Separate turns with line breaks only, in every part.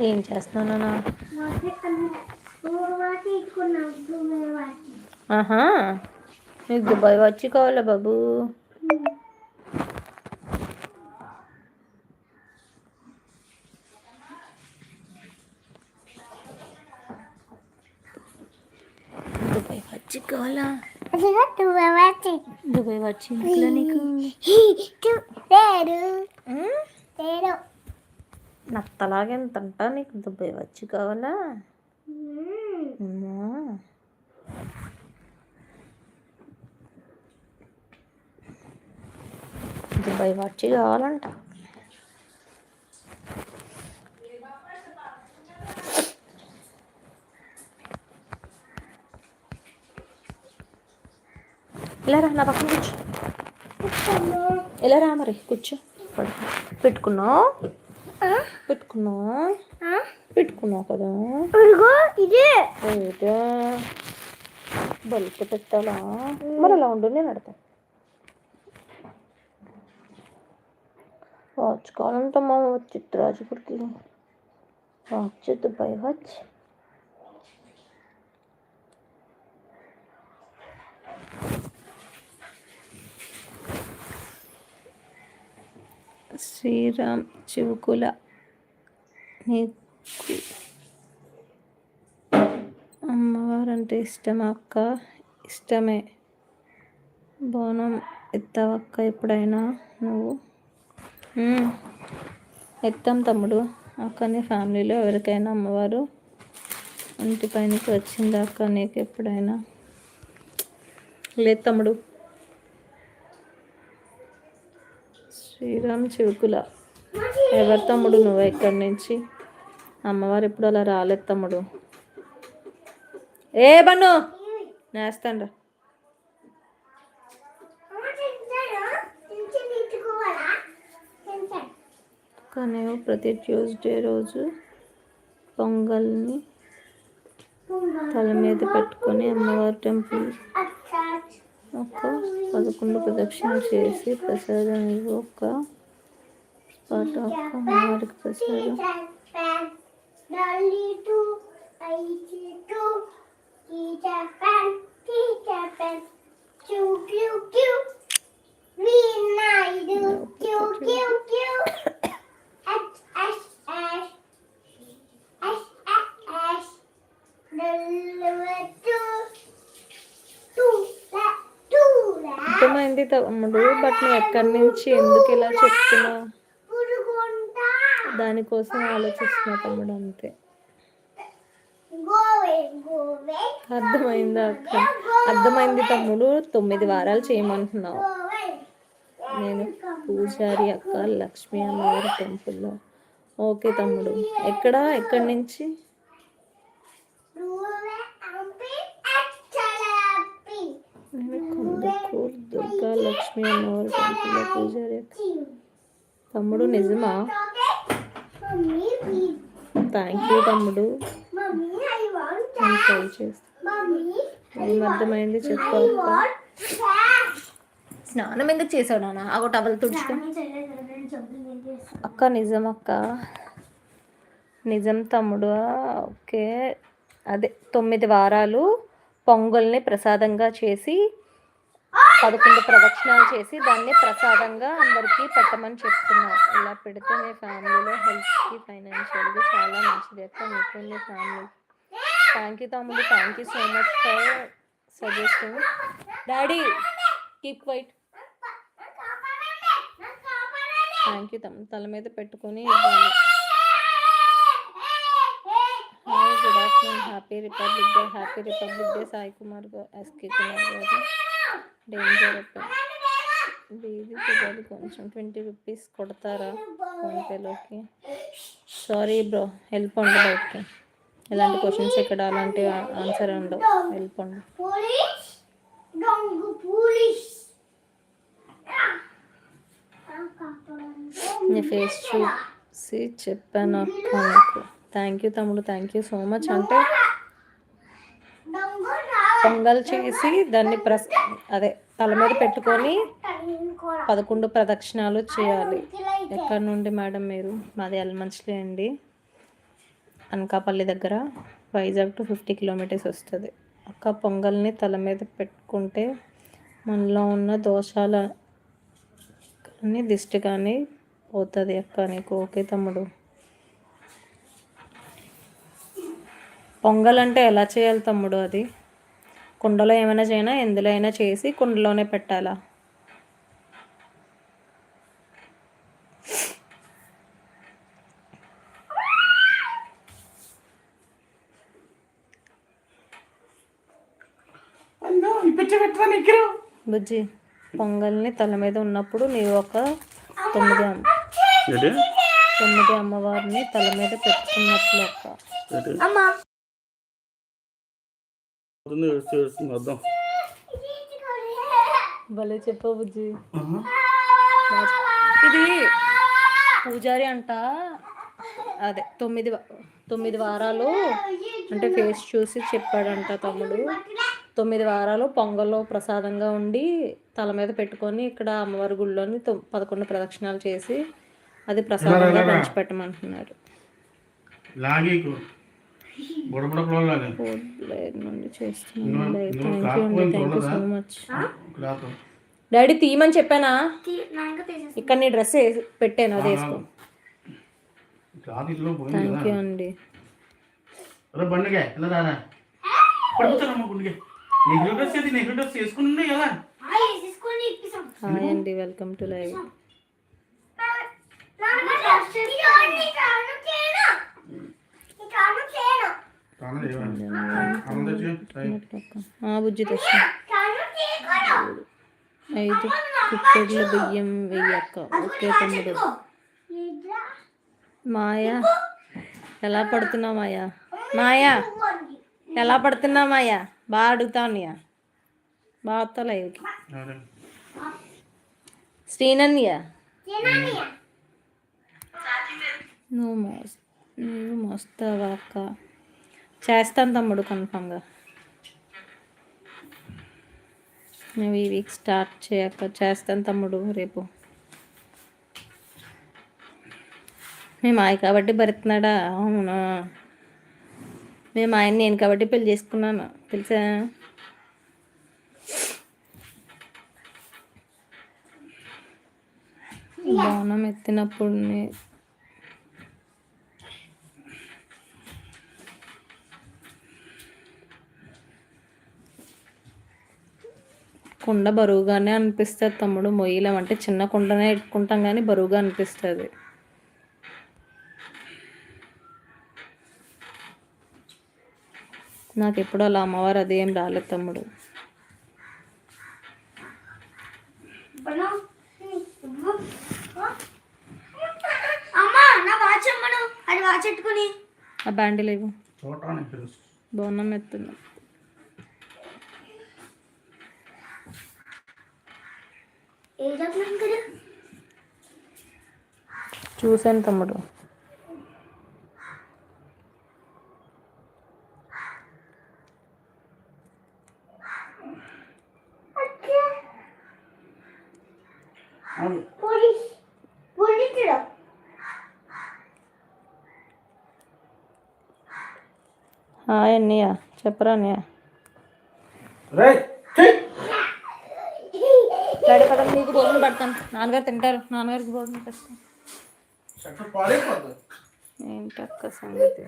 ఏం చేస్తున్నానా ఆహా నీకు దుబాయ్ వచ్చి కావాలా బాబు? దుబాయ్ వచ్చి కావాలా? దుబాయ్ వచ్చి ఇంట్లో నీకు? ఉమ్? నత్తలాగా ఎంత అంటా నీకు? దుబాయ్ వచ్చి కావాలా. దుబాయ్ వచ్చి కావాలంట. ఇలా రా నా పక్కన కూర్చో. ఇలా రా మరి కూర్చో. పెట్టుకున్నావు? పెట్టుకున్నావు పెట్టుకున్నావు కదా.
ఇదే.
ఏటా బలికి పెట్టాలా? మరి అలా ఉండు నేను అడతా వాచ్ కావాలంటమ్మా చిత్రాజుడికి వాచ్ దుబాయ్ వాచ్ శ్రీరామ్ చివుకుల నీకు అమ్మవారంటే ఇష్టం అక్క? ఇష్టమే. బోనం ఎత్తావక్క ఎప్పుడైనా నువ్వు? ఎత్తాం తమ్ముడు. అక్కని ఫ్యామిలీలో ఎవరికైనా అమ్మవారు ఇంటి పైనకి వచ్చిందా అక్క నీకు ఎప్పుడైనా? లేదు తమ్ముడు. శ్రీరామ్ చివుకుల ఎవరు తమ్ముడు నువ్వు ఎక్కడి నుంచి? అమ్మవారు ఎప్పుడు అలా రాలేదు తమ్ముడు. ఏ బన్ను? నేస్తాండ్రా కానీ ప్రతి ట్యూస్డే రోజు పొంగల్ని తల మీద పెట్టుకొని అమ్మవారి టెంపుల్ ఒక పదకొండు ప్రదక్షిణ చేసి ప్రసాదం ఇవ్వు ఒక పాట ఒక్క అమ్మవారికి ప్రసాదం అర్థమైంది తమ్ముడు బట్ నువ్వు ఎక్కడి నుంచి ఎందుకు ఇలా చెప్తున్నావు? దానికోసం ఆలోచిస్తున్నా తమ్ముడు అంతే. అర్థమైందా అక్క? అర్థమైంది తమ్ముడు తొమ్మిది వారాలు చేయమంటున్నావు. నేను పూజారి అక్క లక్ష్మీ అమ్మవారి టెంపుల్లో. ఓకే తమ్ముడు ఎక్కడ? ఎక్కడి నుంచి? నేను దుర్గా లక్ష్మి అమ్మవారి టెంపుల్లో పూజారి తమ్ముడు నిజమా? థ్యాంక్ యూ తమ్ముడు. ట్రై చేస్తాను ఏం అర్థమైంది చెప్పు అక్క. స్నానం ఎందుకు చేసావు నాన్న? ఆ టవల్ తుడుచుకో. అక్క నిజం అక్క. నిజం తమ్ముడు ఓకే. అదే తొమ్మిది వారాలు పొంగల్ని ప్రసాదంగా చేసి పదకొండు ప్రదక్షిణాలు చేసి దాన్ని ప్రసాదంగా అందరికీ పెట్టమని చెప్తున్నారు. ఇలా పెడితే మీ ఫ్యామిలీలో హెల్త్కి ఫైనాన్షియల్గా చాలా మంచిది అక్క. మీకు మీ ఫ్యామిలీ. థ్యాంక్ యూ తమ్ముడు. Thank you so much for suggesting. Daddy keep white. Thank you తమ్ముడు తల మీద పెట్టుకొని ఇవ్వాలి. Hi good afternoon. Happy republic day. Happy republic day Sai Kumar garu SK Kumar గారు. డేంజర్ బీది పిల్లలు కొంచెం ట్వంటీ రూపీస్ కొడతారా ఫోన్పేలోకి సారీ బ్రో వెళ్ళిపోండి బయటికి. ఇలాంటి క్వశ్చన్స్ ఇక్కడ అలాంటి ఆన్సర్ ఉండవు.
దొంగ పోలీస్
నీ ఫేస్ చూసి చెప్పాను అక్క థ్యాంక్ యూ తమ్ముడు థ్యాంక్ యూ సో మచ్ అంటే పొంగల్ చేసి దాన్ని ప్రస్ అదే తల మీద పెట్టుకొని పదకొండు ప్రదక్షిణాలు చేయాలి. ఎక్కడి నుండి మేడం మీరు? మాది ఎల్మంచిలే అండి. అనకాపల్లి దగ్గర వైజాగ్ టు ఫిఫ్టీ కిలోమీటర్స్ వస్తుంది. అక్క పొంగల్ని తల మీద పెట్టుకుంటే మనలో ఉన్న దోషాల కానీ దిష్టి కానీ పోతుంది అక్క నీకు. ఓకే తమ్ముడు. పొంగల్ అంటే ఎలా చేయాలి తమ్ముడు అది? కుండలో ఏమైనా చేయనా? ఎందులో అయినా చేసి కుండలోనే పెట్టాలా? బుజ్జి పొంగల్ని తల మీద ఉన్నప్పుడు నీవు ఒక తొమ్మిది అమ్మ తొమ్మిది అమ్మవారిని తల మీద పెట్టుకున్నట్లు అక్క.
ఏడుస్తుంది, అర్థం.
భలే చెప్పు బుజ్జి. ఇది పూజారి అంట. అదే తొమ్మిది తొమ్మిది వారాలు అంటే ఫేస్ చూసి చెప్పాడంట తమ్ముడు. తొమ్మిది వారాలు పొంగల్లో ప్రసాదంగా ఉండి తల మీద పెట్టుకొని ఇక్కడ అమ్మవారి గుళ్ళోని తొ- పదకొండు ప్రదక్షిణాలు చేసి అది ప్రసాదంగా పంచిపెట్టమంటున్నారు డాడీ తీయమని చెప్పానా? ఇక్కడ నీ డ్రెస్ పెట్టాను అది వేసుకో. థ్యాంక్ యూ అండి. హాయ్ అండి వెల్కమ్ టు లైవ్
తాను లేవా అన్నం తెచ్చి అయ్.
బుజ్జి తెచ్చా ఐదు కుక్కర్లు బియ్యం వెయ్యక్క ఓకే తమ్ముడు. మాయా ఎలా పడుతున్నావు మాయా? మాయా ఎలా పడుతున్నావు మాయా? బాగా అడుగుతానుయా బాగా వస్తా లైవ్కి
అరే.
శ్రీనన్య నువ్వు మోస్ నువ్వు మోస్తావా అక్క? చేస్తాను తమ్ముడు కన్ఫామ్గా నువ్వు ఈ వీక్ స్టార్ట్ చేయక చేస్తాను తమ్ముడు రేపు. మేము ఆయన కాబట్టి భరిస్తున్నాడా అవునా? మేము ఆయన నేను కాబట్టి పెళ్ళి చేసుకున్నాను. తెలుసా? బాగున్నాం ఎత్తినప్పుడు కుండ బరువుగానే అనిపిస్తుంది తమ్ముడు. మొయ్యలేం. అంటే చిన్న కుండనే ఎట్టుకుంటాం కానీ బరువుగా అనిపిస్తుంది. నాకు ఎప్పుడు అలా అమ్మవారు అదేం రాలేదు తమ్ముడు. ఆ బ్యాండిల్ ఇవ్వు. బోనం ఎత్తున్నా. చూశాను తమ్ముడు. హాయ్ అన్నయ్య చెప్పరా అన్నయ్య?
రేయ్, చెయ్.
డాడీ నీకు భోజనం పెడతాను. నాన్నగారు తింటారు. నాన్నగారికి భోజనం పెడతాను. ఏంటి అక్క సంగతి?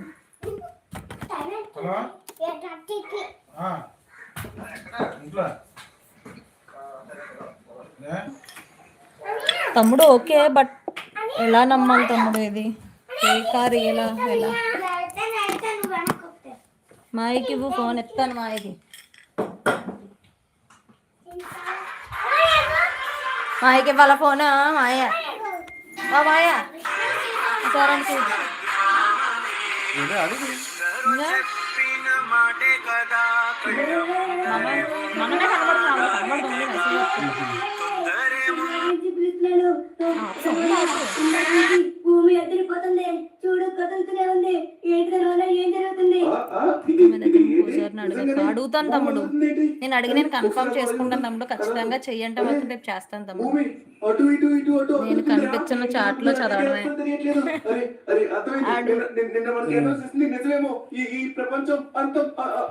తమ్ముడు ఓకే బట్ ఎలా నమ్మాలి తమ్ముడు ఇది? ఏ కార్ ఎలా ఎలా? మాయకి ఇవ్వు ఫోన్ ఎత్తాను మాయకి. మాయకి ఇవ్వాల ఫోన్? మాయ. ఆ మాయ. సరే మనమే కనబడుతున్నాము కనబడుతుంది
భూమి ఎదిరిపోతుంది చూడు కదులుతూనే ఉంది. ఏంటి దానివల్ల ఏం జరుగుతుంది?
అడుగుతాను. తమ్ముడు. నేను అడిగి నేను కన్ఫర్మ్ చేసుకుంటాను తమ్ముడు. ఖచ్చితంగా చెయ్యంటే మాత్రం రేపు చేస్తాను తమ్ముడు.
భూమి అటు ఇటు ఇటు అటు
నేను కనిపించిన చాట్లో చదవడమే.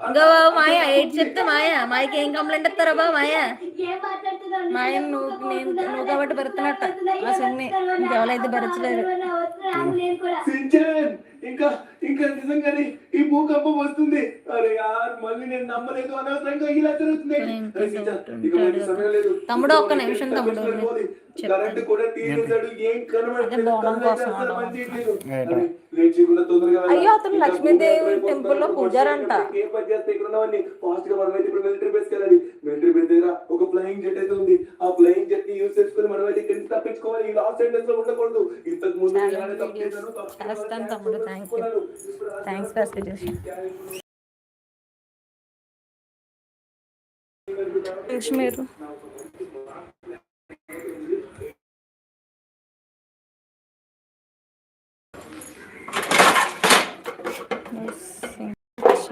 ఇంకా బాబు మాయ ఏంటి చెప్తే మాయ? మాయకి ఏం కంప్లైంట్ ఇస్తారా బాబు మాయ? మాయ నువ్వు నేను నువ్వు కాబట్టి భరుతున్నట్ట ఆ సిన్ని ఇంకెవరైతే
సించాన్! ఇంకా ఇంకా నిజంగానే ఈ భూకంపం వస్తుంది అరే యార్ మళ్ళీ నేను నమ్మలేదు అనవసరంగా ఇలా జరుగుతుంది.
తమ్ముడు, ఒక్క నిమిషం తమ్ముడు.
కరెంట్ కూడా తీసేశాడు. ఏం.
అయ్యో, అతను లక్ష్మీదేవి టెంపుల్లో
అయిపోతుంది.
పూజారంట.
ఏం పని చేస్తే ఇక్కడ ఉన్నవన్నీ ఫాస్ట్గా మనమైతే ఇప్పుడు మిలిటరీ బేస్ వెళ్ళాలి. మిలిటరీ బేస్ దగ్గర ఒక ఫ్లయింగ్ జెట్ అయితే ఉంది. ఆ ఫ్లయింగ్ జెట్ని యూస్ చేసుకుని మనం అయితే నుంచి తప్పించుకోవాలి. ఈ లాస్ ఏంజల్స్లో ఉండకూడదు. ఇంతకు ముందు
తమ్ముడు. Thank you thanks for suggestion మీరు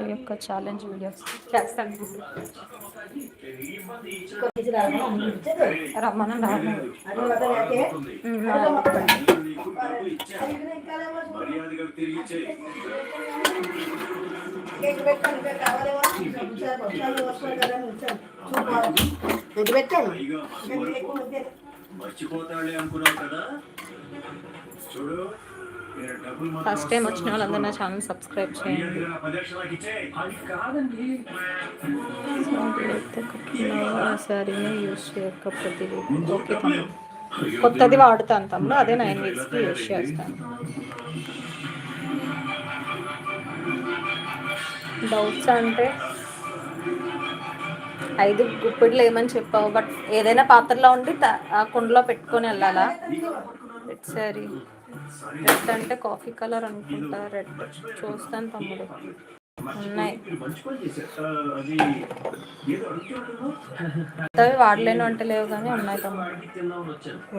యొక్క ఛాలెంజ్ వీడియోస్ చేస్తాను
మర్చిపోతాడే అనుకున్నావు కదా చూడు
ఫస్ట్ టైం వచ్చిన వాళ్ళందరూ నా ఛానల్ సబ్స్క్రైబ్ చేయండి
సరే నా పది
సారీని యూస్ చేయక ప్రతి ఓకే కొత్తది వాడుతాను తమ్ముడు అదే నైన్ వీక్స్కి యూస్ చేస్తాను డౌట్స్ అంటే ఐదు గుప్పిళ్ళు ఏమని చెప్పావు బట్ ఏదైనా పాత్రలో ఉండి ఆ కుండలో పెట్టుకొని వెళ్ళాలా? సరే సారీ రెడ్ అంటే కాఫీ కలర్ అనుకుంటా రెడ్. చూస్తాను తమ్ముడు. ఉన్నాయి.
అవి మంచి
వంట వాడలేను అంటే లేవు కానీ ఉన్నాయి తమ్ముడు.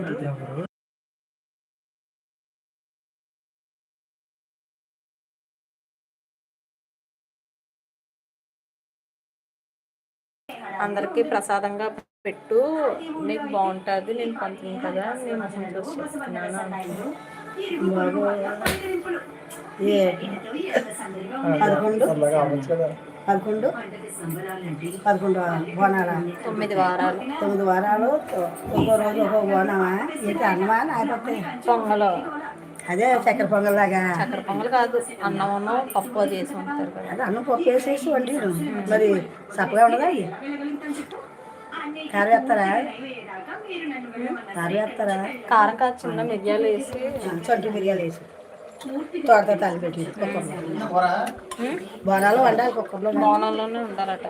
అందరికి
అందరికీ ప్రసాదంగా పెట్టు. నీకు బాగుంటుంది నేను పంచును కదా నేను చేస్తున్నాను
అంటున్నాను పదకొండు పదకొండు పదకొండు బోనాల
తొమ్మిది వారాలు
తొమ్మిది వారాలు ఒక్కో రోజు ఒక్కో బోనమా ఏంటి అన్నమా లేకపోతే
పొంగలు
అదే చక్కెర పొంగల్ లాగా
చక్కెర పొంగల్ కాదు అన్నమును పప్పు అది చేసి ఉంటారు కదా
అదే అన్నం పప్పు వేసేసి వండి మరి చప్పగా ఉండదా కారం వేస్తారా కారం వేస్తారా
కారం కాదు చిన్న మిరియాలు వేసి
సొంటి మిరియాలు వేసి తోటతో తల్లి పెట్టి బోనాలు వండాలి కుక్కర్లో
బోనంలోనే ఉండాలట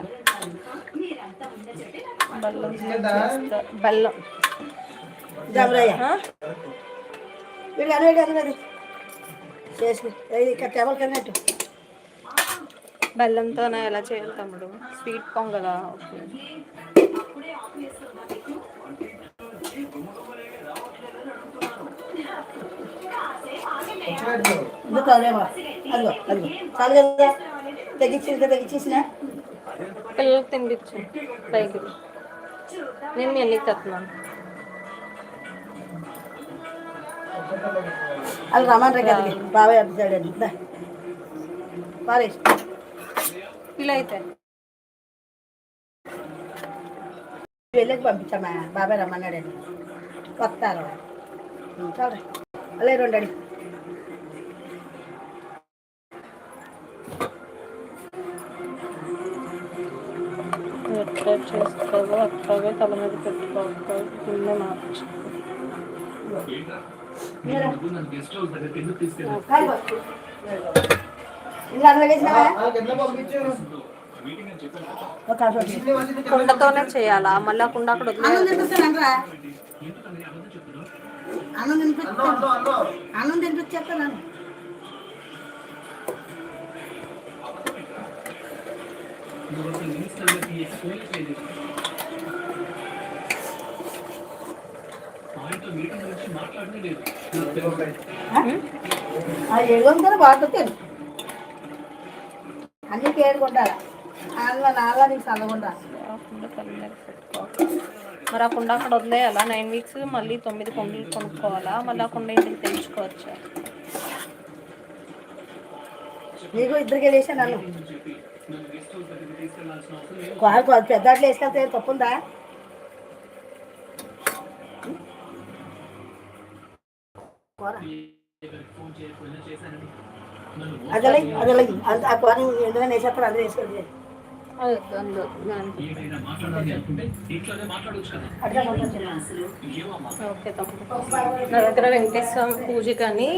బెల్లం చేస్తా- బెల్లం
జమరయ్య
ఆ?
వీడు అను వీడు అను అది చేసుకు ఇక్కడ టేబుల్ కన్నట్టు
బెల్లంతో ఎలా చేయాలి తమ్ముడు? స్వీట్ పొంగలా? ఓకే. పిల్లలకు తినిపించు. పైకి. నేను అన్నికి తెస్తున్నాను.
అది రమ్మని రే కదా బాబాయ్ అడ్డుతాడని దా. పారేసి
ఇలా అయితే
వెళ్ళకి పంపించమ్మా బాబాయ్ రమ్మన్నాడని వస్తారు. చాలు అలా రెండు అడి.
ఎట్లా చేసుకోవో అట్లాగే తల మీద పెట్టుకోవాలి కింద మార్చు.
అరవై.
కుండతోనే చేయాలా? మళ్ళీ కుండ అక్కడ
అన్నం తినిపిస్తానంటరా అన్నం తినిపించేస్తాను ఆ? ఏడు వందలు బాగుంటుంది అన్ని ఏడు కొంటారా నాన్న నాన్న నీకు చల్లకుండా
ఆ కుండ కళ్ళు మీద పెట్టుకోవాలి. మరి ఆ కుండ అక్కడ వదిలేయాలా? నైన్ వీక్స్ మళ్ళీ తొమ్మిది కుండలు కొనుక్కోవాలా? మళ్ళీ ఆ కుండ ఇంటికి తెచ్చుకోవచ్చా?
నీకు ఇద్దరికి వేసా నన్ను పెద్ద అట్లు వేసుకెళ్తే తప్పు ఉందా కూర. అదలై అదలై. అది ఆ కూర ఎందులో వేసేస్తారు అందరూ వేసుకోండి
నా దగ్గర వెంకటేశ్వర పూజ కానీ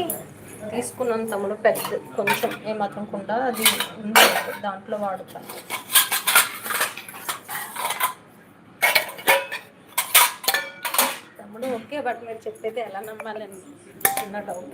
తీసుకున్నాను తమ్ముడు పెద్ద కొంచెం ఏమాత్రం కుండా అది ఉంది. దాంట్లో వాడుతాను తమ్ముడు ఓకే బట్ మీరు చెప్పేది ఎలా నమ్మాలని చిన్న డౌట్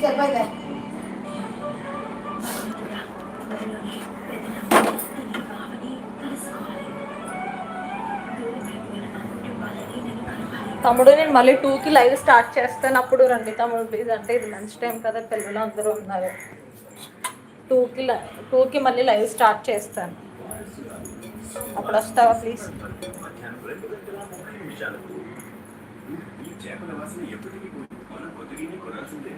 చేయాలి అనుకుంటున్నాడు
సరిపోయిందా
తమ్ముడు నేను మళ్ళీ టూకి లైవ్ స్టార్ట్ చేస్తాను. అప్పుడు రండి తమ్ముడు ప్లీజ్ అంటే ఇది లంచ్ టైం కదా పిల్లలు అందరూ ఉన్నారు. టూకి టూకి మళ్ళీ లైవ్ స్టార్ట్ చేస్తాను. అప్పుడు వస్తావా ప్లీజ్
చేపల వాసన ఎప్పటికీ కొనాల్సిందే.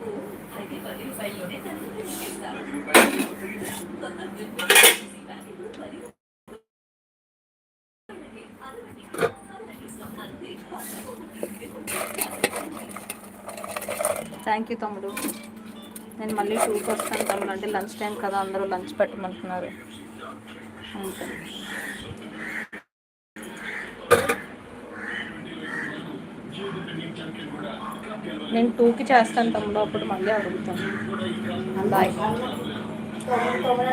థ్యాంక్ యూ తమ్ముడు. నేను మళ్ళీ టూకి వస్తాను తమ్ముడు. అంటే లంచ్ టైం కదా అందరూ లంచ్ పెట్టమంటున్నారు. అంతే. నేను టూకి చేస్తాను తమ్ముడు అప్పుడు మళ్ళీ అడుగుతాను. బాయ్.
తొమ్మిది